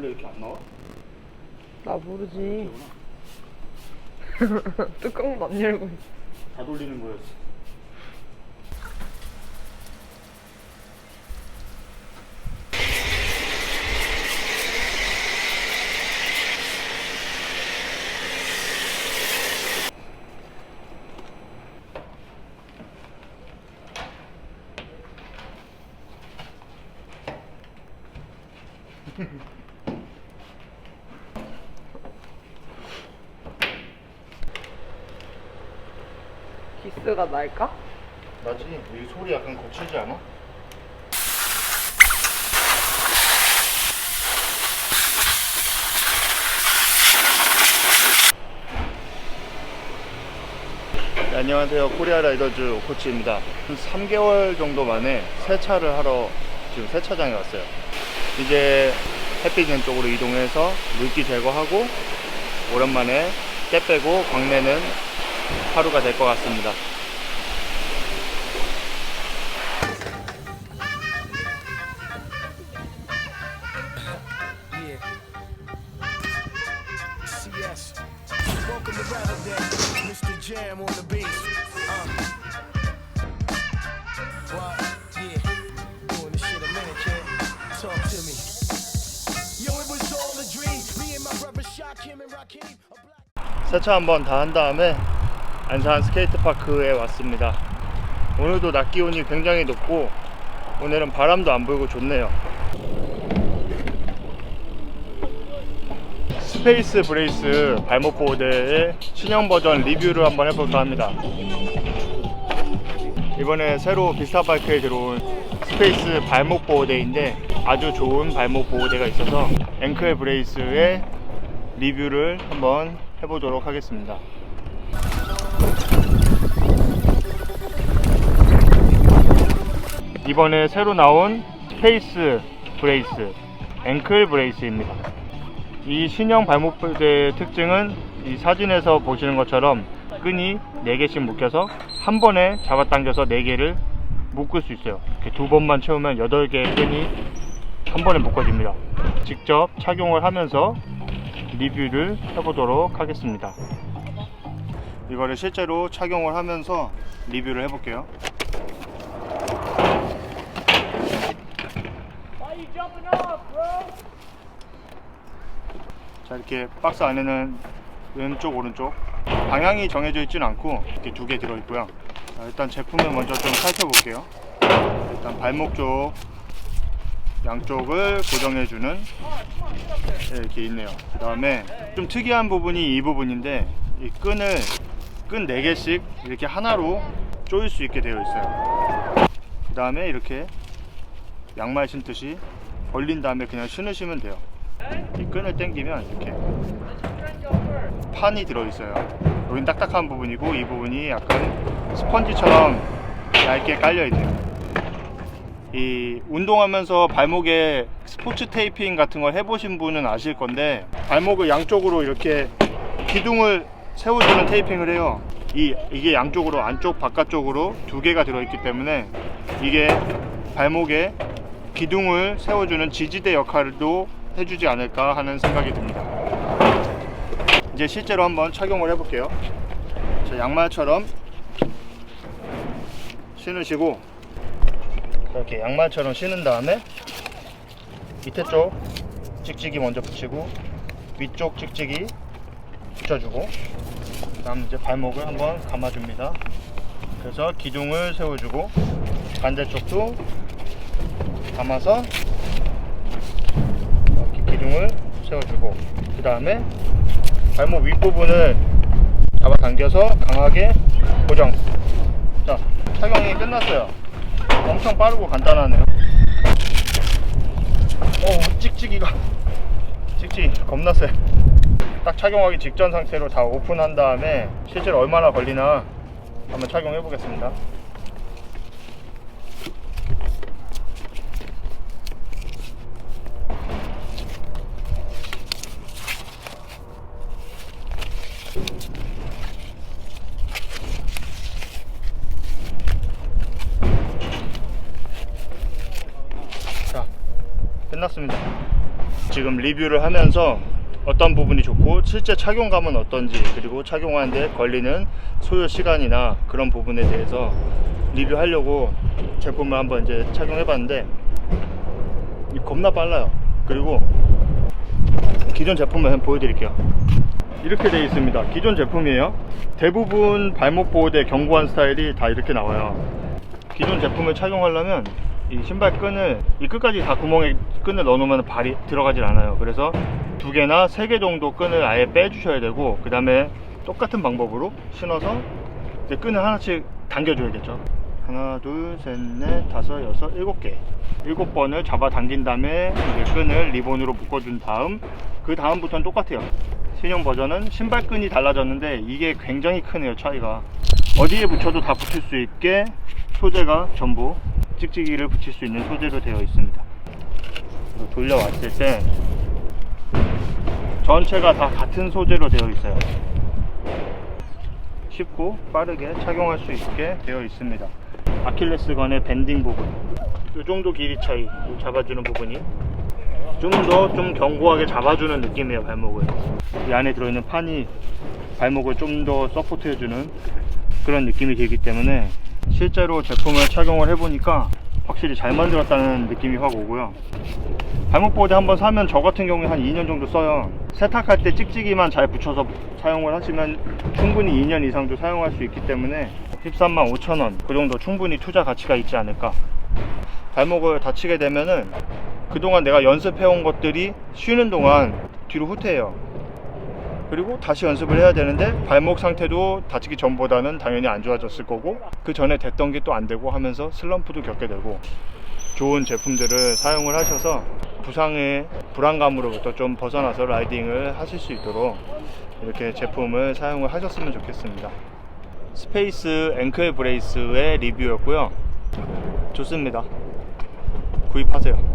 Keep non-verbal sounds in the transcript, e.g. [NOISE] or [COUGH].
원래 이렇게 안 나와? 나 모르지. [LAUGHS] 뚜껑도 안 열고 있어. 다 돌리는 거였어. [LAUGHS] 기스가 날까? 나지? 이 소리 약간 거칠지 않아? 네, 안녕하세요. 코리아 라이더즈 오코치입니다. 한 3개월 정도 만에 세차를 하러 지금 세차장에 왔어요. 이제 햇빛 있는 쪽으로 이동해서 물기 제거하고 오랜만에 때 빼고 광내는 하루가 될 것 같습니다. Uh. 세차 한번 다 한 다음에 안산 스케이트 파크에 왔습니다. 오늘도 낮 기온이 굉장히 높고 오늘은 바람도 안 불고 좋네요. 스페이스 브레이스 발목 보호대의 신형 버전 리뷰를 한번 해볼까 합니다. 이번에 새로 비스타 바이크에 들어온 스페이스 발목 보호대인데 아주 좋은 발목 보호대가 있어서 앵클 브레이스의 리뷰를 한번 해보도록 하겠습니다. 이번에 새로 나온 스페이스 브레이스, 앵클 브레이스입니다. 이 신형 발목 보호대의 특징은 이 사진에서 보시는 것처럼 끈이 4개씩 묶여서 한 번에 잡아당겨서 4개를 묶을 수 있어요. 이렇게 두 번만 채우면 8개의 끈이 한 번에 묶어집니다. 직접 착용을 하면서 리뷰를 해보도록 하겠습니다. 이거를 실제로 착용을 하면서 리뷰를 해볼게요. 자 이렇게 박스 안에는 왼쪽 오른쪽 방향이 정해져 있지는 않고 이렇게 두 개 들어 있고요. 자, 일단 제품을 먼저 좀 살펴볼게요. 일단 발목 쪽 양쪽을 고정해주는 네, 이렇게 있네요. 그 다음에 좀 특이한 부분이 이 부분인데 이 끈을 끈 4개씩 이렇게 하나로 조일 수 있게 되어 있어요. 그 다음에 이렇게 양말 신듯이 벌린 다음에 그냥 신으시면 돼요. 이 끈을 당기면 이렇게 판이 들어있어요. 여긴 딱딱한 부분이고 이 부분이 약간 스펀지처럼 얇게 깔려있네요. 이 운동하면서 발목에 스포츠 테이핑 같은 걸 해보신 분은 아실 건데 발목을 양쪽으로 이렇게 기둥을 세워주는 테이핑을 해요. 이 이게 양쪽으로 안쪽 바깥쪽으로 두 개가 들어있기 때문에 이게 발목에 기둥을 세워주는 지지대 역할도 해주지 않을까 하는 생각이 듭니다. 이제 실제로 한번 착용을 해볼게요. 자, 양말처럼 신으시고 이렇게 양말처럼 신은 다음에 밑에 쪽 찍찍이 먼저 붙이고 위쪽 찍찍이 붙여주고 그다음 이제 발목을 한번 감아줍니다. 그래서 기둥을 세워주고 반대쪽도 감아서 이렇게 기둥을 세워주고 그 다음에 발목 윗부분을 잡아당겨서 강하게 고정. 자, 착용이 끝났어요. 엄청 빠르고 간단하네요. 오, 찍찍이가. 찍찍이 겁나 세. 딱 착용하기 직전 상태로 다 오픈한 다음에 실제로 얼마나 걸리나 한번 착용해 보겠습니다. 끝났습니다. 지금 리뷰를 하면서 어떤 부분이 좋고 실제 착용감은 어떤지 그리고 착용하는데 걸리는 소요 시간이나 그런 부분에 대해서 리뷰하려고 제품을 한번 이제 착용해 봤는데 이 겁나 빨라요. 그리고 기존 제품을 보여드릴게요. 이렇게 되어 있습니다. 기존 제품이에요. 대부분 발목 보호대 견고한 스타일이 다 이렇게 나와요. 기존 제품을 착용하려면 이 신발 끈을 이 끝까지 다 구멍에 끈을 넣어놓으면 발이 들어가질 않아요. 그래서 두 개나 세 개 정도 끈을 아예 빼주셔야 되고 그 다음에 똑같은 방법으로 신어서 이제 끈을 하나씩 당겨줘야겠죠. 하나 둘셋넷 다섯 여섯 일곱 개. 일곱 번을 잡아 당긴 다음에 이제 끈을 리본으로 묶어준 다음 그 다음부터는 똑같아요. 신형 버전은 신발끈이 달라졌는데 이게 굉장히 크네요 차이가. 어디에 붙여도 다 붙일 수 있게 소재가 전부 찍찍이를 붙일 수 있는 소재로 되어 있습니다. 돌려왔을 때 전체가 다 같은 소재로 되어 있어요. 쉽고 빠르게 착용할 수 있게 되어 있습니다. 아킬레스건의 밴딩 부분. 이 정도 길이 차이 이 잡아주는 부분이 좀더좀 견고하게 잡아주는 느낌이에요 발목을. 이 안에 들어있는 판이 발목을 좀 더 서포트해주는 그런 느낌이 들기 때문에 실제로 제품을 착용을 해보니까 확실히 잘 만들었다는 느낌이 확 오고요. 발목 보호대 한번 사면 저 같은 경우에 한 2년 정도 써요. 세탁할 때 찍찍이만 잘 붙여서 사용을 하시면 충분히 2년 이상도 사용할 수 있기 때문에 13만 5천원 그 정도 충분히 투자 가치가 있지 않을까. 발목을 다치게 되면은 그동안 내가 연습해온 것들이 쉬는 동안 뒤로 후퇴해요 그리고 다시 연습을 해야 되는데 발목 상태도 다치기 전보다는 당연히 안 좋아졌을 거고 그 전에 됐던 게 또 안 되고 하면서 슬럼프도 겪게 되고 좋은 제품들을 사용을 하셔서 부상의 불안감으로부터 좀 벗어나서 라이딩을 하실 수 있도록 이렇게 제품을 사용을 하셨으면 좋겠습니다. 스페이스 앵클 브레이스의 리뷰였고요. 좋습니다. 구입하세요